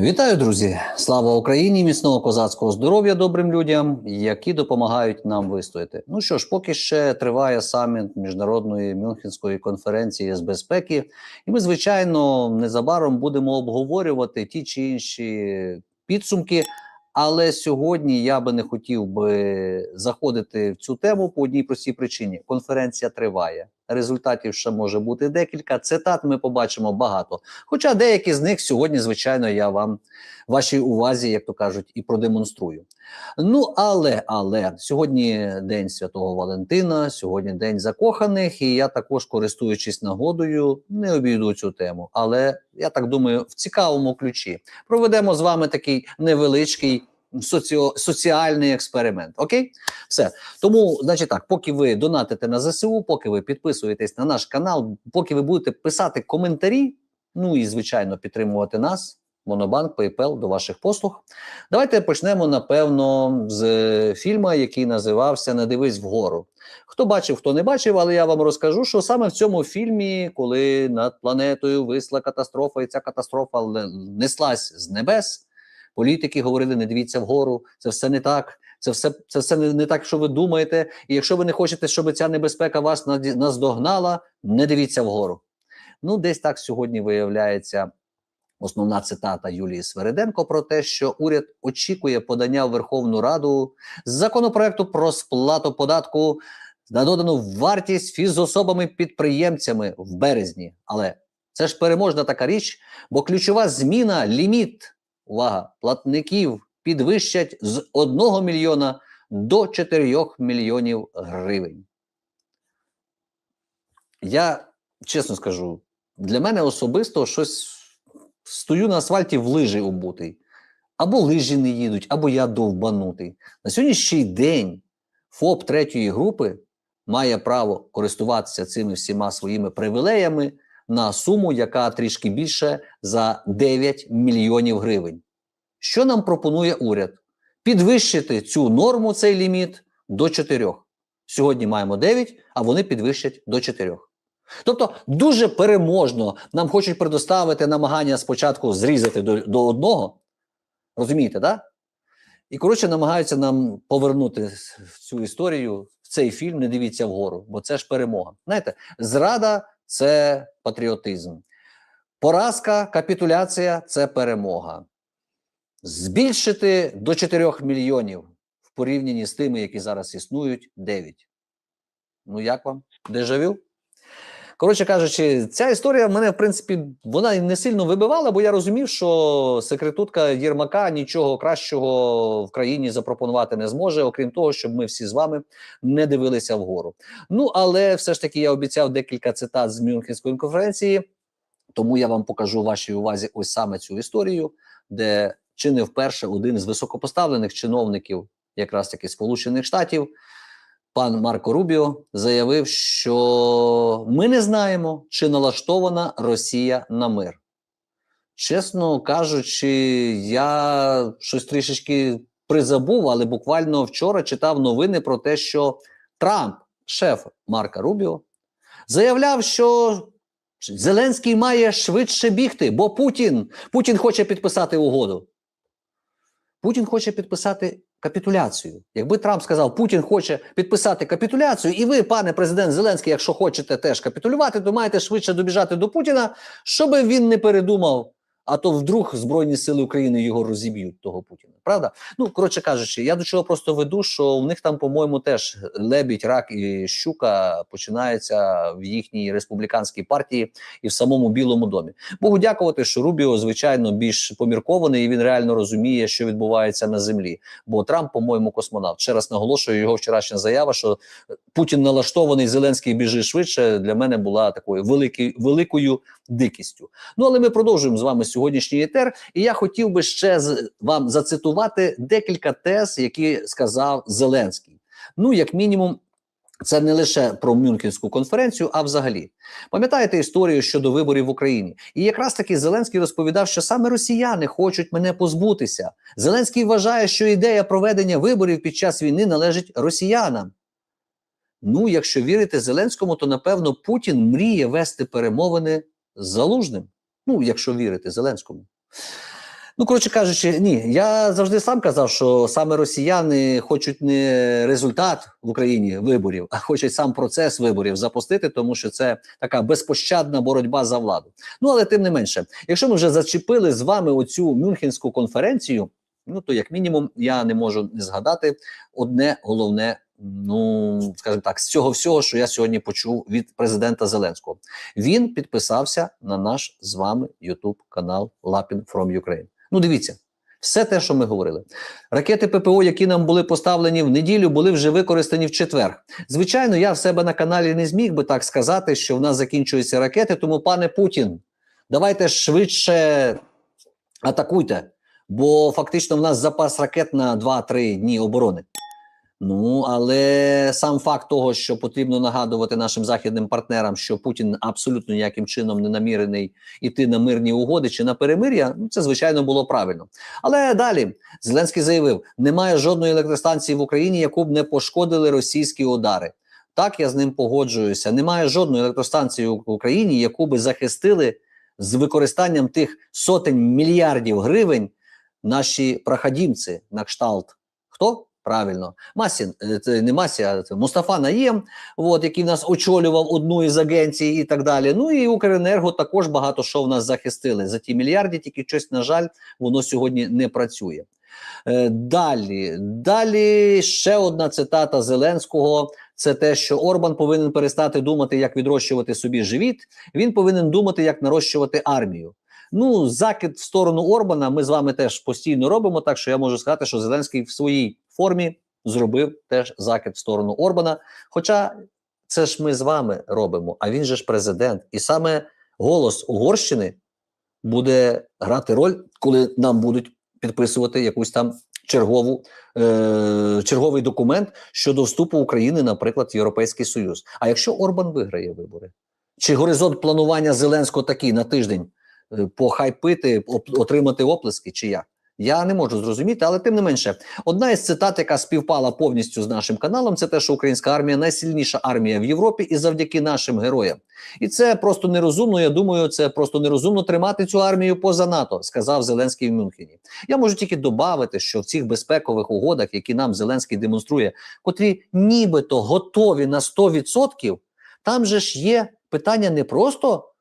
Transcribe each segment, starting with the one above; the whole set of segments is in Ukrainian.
Вітаю, друзі! Слава Україні! Міцного козацького здоров'я добрим людям, які допомагають нам вистояти. Ну що ж, поки ще триває саміт міжнародної Мюнхенської конференції з безпеки, і ми, звичайно, незабаром будемо обговорювати ті чи інші підсумки. Але сьогодні я би не хотів би заходити в цю тему по одній простій причині: конференція триває. Результатів ще може бути декілька. Цитат ми побачимо багато. Хоча деякі з них сьогодні, звичайно, я вам вашій увазі, як то кажуть, і продемонструю. Ну, але але сьогодні день святого Валентина, сьогодні день закоханих, і я також, користуючись нагодою, не обійду цю тему. Але я так думаю, в цікавому ключі проведемо з вами такий невеличкий. Соціо соціальний експеримент, окей, все тому, значить, так, поки ви донатите на ЗСУ, поки ви підписуєтесь на наш канал, поки ви будете писати коментарі, ну і звичайно підтримувати нас, Монобанк, PayPal до ваших послуг. Давайте почнемо напевно з фільму, який називався Не дивись вгору. Хто бачив, хто не бачив, але я вам розкажу, що саме в цьому фільмі, коли над планетою висла катастрофа, і ця катастрофа неслась з небес. Політики говорили: не дивіться вгору, це все не так. Це все це все не, не так, що ви думаєте. І якщо ви не хочете, щоб ця небезпека вас наздогнала, не дивіться вгору. Ну, десь так сьогодні виявляється основна цитата Юлії Свериденко про те, що уряд очікує подання в Верховну Раду законопроекту про сплату податку на додану вартість фізособами-підприємцями в березні. Але це ж переможна така річ, бо ключова зміна ліміт увага, платників підвищать з 1 мільйона до 4 мільйонів гривень. Я чесно скажу, для мене особисто щось стою на асфальті в лижі обутий. Або лижі не їдуть, або я довбанутий. На сьогоднішній день ФОП третьої групи має право користуватися цими всіма своїми привілеями на суму, яка трішки більше за 9 мільйонів гривень. Що нам пропонує уряд? Підвищити цю норму, цей ліміт до 4. Сьогодні маємо 9, а вони підвищать до 4. Тобто дуже переможно нам хочуть предоставити намагання спочатку зрізати до до одного. Розумієте. Да? І, коротше, намагаються нам повернути цю історію в цей фільм, не дивіться вгору, бо це ж перемога. Знаєте, зрада це патріотизм. Поразка, капітуляція це перемога. Збільшити до 4 мільйонів в порівнянні з тими, які зараз існують, 9. Ну, як вам? Дежавю? Коротше кажучи, ця історія мене, в принципі, вона не сильно вибивала, бо я розумів, що секретутка Єрмака нічого кращого в країні запропонувати не зможе, окрім того, щоб ми всі з вами не дивилися вгору. Ну, але все ж таки я обіцяв декілька цитат з Мюнхенської конференції, тому я вам покажу вашій увазі ось саме цю історію, де чи не вперше один з високопоставлених чиновників, якраз таки Сполучених Штатів, пан Марко Рубіо, заявив, що ми не знаємо, чи налаштована Росія на мир. Чесно кажучи, я щось трішечки призабув, але буквально вчора читав новини про те, що Трамп, шеф Марка Рубіо, заявляв, що Зеленський має швидше бігти, бо Путін Путін хоче підписати угоду. Путін хоче підписати капітуляцію. Якби Трамп сказав, Путін хоче підписати капітуляцію, і ви, пане президент Зеленський, якщо хочете теж капітулювати, то маєте швидше добіжати до Путіна, щоб він не передумав а то вдруг Збройні Сили України його розіб'ють, того Путіна. Правда? Ну, коротше кажучи, я до чого просто веду, що в них там, по-моєму, теж лебідь, рак і щука починаються в їхній республіканській партії і в самому Білому домі. Богу дякувати, що Рубіо, звичайно, більш поміркований, і він реально розуміє, що відбувається на землі. Бо Трамп, по-моєму, космонавт. Ще раз наголошую його вчорашня заява, що Путін налаштований, Зеленський біжить швидше. Для мене була такою великою великою дикістю. Ну але ми продовжуємо з вами сьогоднішній етер. І я хотів би ще вам зацитувати декілька тез, які сказав Зеленський. Ну, як мінімум. Це не лише про Мюнхенську конференцію, а взагалі пам'ятаєте історію щодо виборів в Україні? І якраз таки Зеленський розповідав, що саме росіяни хочуть мене позбутися. Зеленський вважає, що ідея проведення виборів під час війни належить росіянам. Ну, якщо вірити Зеленському, то напевно Путін мріє вести перемовини з залужним. Ну, якщо вірити Зеленському. Ну, коротше кажучи, ні, я завжди сам казав, що саме росіяни хочуть не результат в Україні виборів, а хочуть сам процес виборів запустити, тому що це така безпощадна боротьба за владу. Ну але тим не менше, якщо ми вже зачепили з вами оцю Мюнхенську конференцію, ну то як мінімум я не можу не згадати одне головне. Ну, скажімо так, з цього всього, що я сьогодні почув від президента Зеленського, він підписався на наш з вами YouTube канал Lapin from Ukraine. Ну, дивіться, все те, що ми говорили. Ракети ППО, які нам були поставлені в неділю, були вже використані в четвер. Звичайно, я в себе на каналі не зміг би так сказати, що в нас закінчуються ракети. Тому, пане Путін, давайте швидше атакуйте, бо фактично в нас запас ракет на 2-3 дні оборони. Ну, але сам факт того, що потрібно нагадувати нашим західним партнерам, що Путін абсолютно ніяким чином не намірений іти на мирні угоди чи на перемир'я, ну це звичайно було правильно. Але далі Зеленський заявив: немає жодної електростанції в Україні, яку б не пошкодили російські удари. Так, я з ним погоджуюся. Немає жодної електростанції в Україні, яку би захистили з використанням тих сотень мільярдів гривень наші проходімці на кшталт. Хто? Правильно, Масін, е, це не Масі, а це Мустафа Наєм, от, який нас очолював одну із агенцій і так далі. Ну і Укренерго також багато що в нас захистили за ті мільярди, тільки щось, на жаль, воно сьогодні не працює. Е, Далі, далі ще одна цитата Зеленського. Це те, що Орбан повинен перестати думати, як відрощувати собі живіт. Він повинен думати, як нарощувати армію. Ну, закид в сторону Орбана ми з вами теж постійно робимо. Так що я можу сказати, що Зеленський в своїй формі зробив теж закид в сторону Орбана. Хоча це ж ми з вами робимо, а він же ж президент. І саме голос Угорщини буде грати роль, коли нам будуть підписувати якусь там чергову, е, черговий документ щодо вступу України, наприклад, в Європейський Союз. А якщо Орбан виграє вибори, чи горизонт планування Зеленського такий на тиждень е, похайпити, отримати оплески, чи як? Я не можу зрозуміти, але тим не менше, одна із цитат, яка співпала повністю з нашим каналом, це те, що українська армія найсильніша армія в Європі, і завдяки нашим героям. І це просто нерозумно. Я думаю, це просто нерозумно тримати цю армію поза НАТО, сказав Зеленський в Мюнхені. Я можу тільки додати, що в цих безпекових угодах, які нам Зеленський демонструє, котрі нібито готові на 100%, там же ж є питання не просто,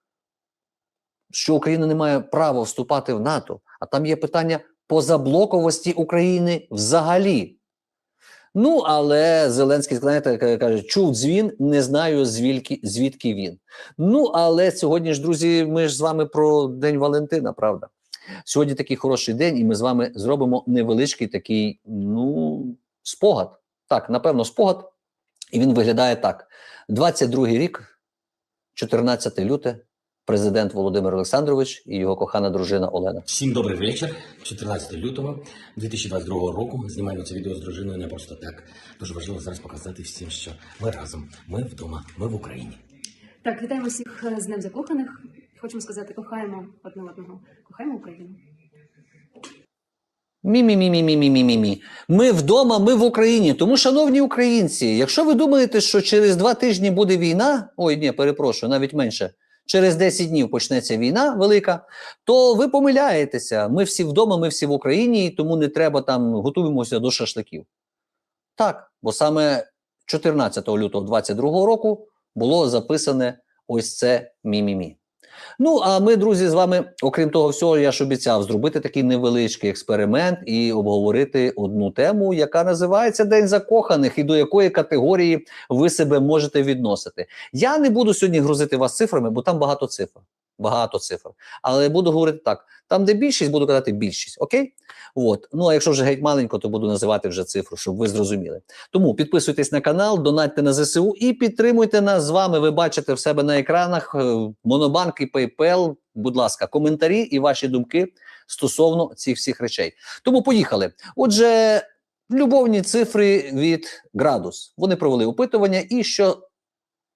що Україна не має права вступати в НАТО, а там є питання позаблоковості України взагалі. Ну, але Зеленський знаєте, каже, чув дзвін, не знаю звідки, звідки він. Ну, але сьогодні ж, друзі, ми ж з вами про День Валентина, правда? Сьогодні такий хороший день, і ми з вами зробимо невеличкий такий, ну, спогад. Так, напевно, спогад. І він виглядає так: 22-й рік, 14 люте, президент Володимир Олександрович і його кохана дружина Олена. Всім добрий вечір. 14 лютого 2022 року. Знімаємо це відео з дружиною не просто так. Дуже важливо зараз показати всім, що ми разом, ми вдома, ми в Україні. Так, вітаємо всіх е, з Днем Закоханих. Хочемо сказати, кохаємо одне одного. Кохаємо Україну. Мі-мі-мі-мі-мі-мі-мі-мі. Ми вдома, ми в Україні. Тому, шановні українці, якщо ви думаєте, що через два тижні буде війна, ой, ні, перепрошую, навіть менше. Через 10 днів почнеться війна велика, то ви помиляєтеся. Ми всі вдома, ми всі в Україні, тому не треба там готуємося до шашликів. Так, бо саме 14 лютого 2022 року було записане ось це мі-мі-мі. Ну, а ми, друзі, з вами, окрім того всього, я ж обіцяв зробити такий невеличкий експеримент і обговорити одну тему, яка називається День закоханих, і до якої категорії ви себе можете відносити. Я не буду сьогодні грузити вас цифрами, бо там багато цифр. Багато цифр. Але буду говорити так: там, де більшість, буду казати більшість. Окей? От. Ну а якщо вже геть маленько, то буду називати вже цифру, щоб ви зрозуміли. Тому підписуйтесь на канал, донатьте на ЗСУ і підтримуйте нас з вами. Ви бачите в себе на екранах е, Монобанк і PayPal. Будь ласка, коментарі і ваші думки стосовно цих всіх речей. Тому поїхали. Отже, любовні цифри від градус. Вони провели опитування, і що,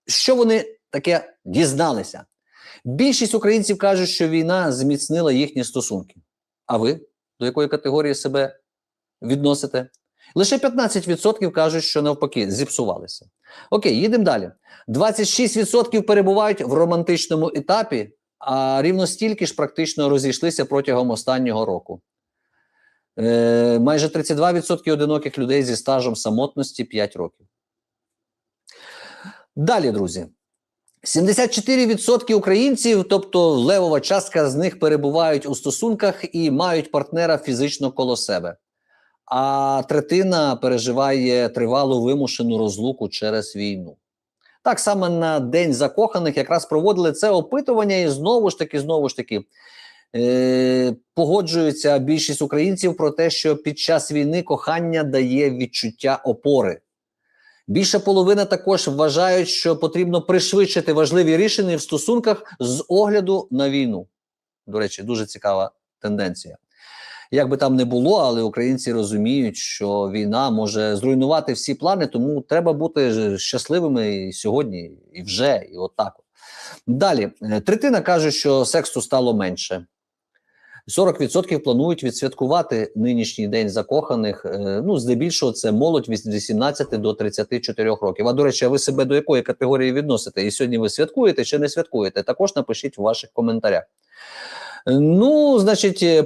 що вони таке дізналися? Більшість українців кажуть, що війна зміцнила їхні стосунки. А ви до якої категорії себе відносите? Лише 15% кажуть, що навпаки зіпсувалися. Окей, їдемо далі. 26% перебувають в романтичному етапі, а рівно стільки ж практично розійшлися протягом останнього року. Е, майже 32% одиноких людей зі стажем самотності 5 років. Далі, друзі. 74% українців, тобто левова частка з них перебувають у стосунках і мають партнера фізично коло себе. А третина переживає тривалу вимушену розлуку через війну. Так само на День закоханих якраз проводили це опитування, і знову ж таки, знову ж таки, е, погоджується більшість українців про те, що під час війни кохання дає відчуття опори. Більша половина також вважають, що потрібно пришвидшити важливі рішення в стосунках з огляду на війну. До речі, дуже цікава тенденція. Як би там не було, але українці розуміють, що війна може зруйнувати всі плани, тому треба бути щасливими і сьогодні, і вже, і отак. От. Далі, Е, третина каже, що сексу стало менше. 40% планують відсвяткувати нинішній день закоханих. е, Ну, здебільшого, це молодь від 18 до 34 років. А до речі, а ви себе до якої категорії відносите? І сьогодні ви святкуєте чи не святкуєте? Також напишіть в ваших коментарях. Е, Ну, значить, е,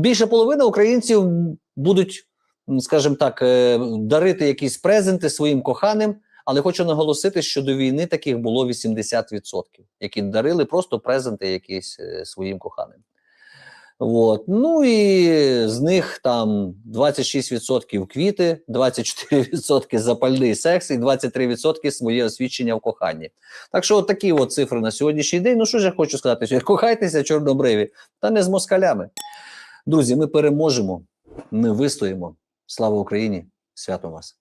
більше половини українців будуть, скажімо так, дарити якісь презенти своїм коханим. Але хочу наголосити, що до війни таких було 80%, які дарили просто презенти якісь своїм коханим. От. Ну і з них там 26% квіти, 24% запальний секс і 23% своє освідчення в коханні. Так що, от такі от цифри на сьогоднішній день. Ну що ж я хочу сказати? Що кохайтеся чорнобриві, та не з москалями. Друзі, ми переможемо, ми вистоїмо. Слава Україні! Свято вас!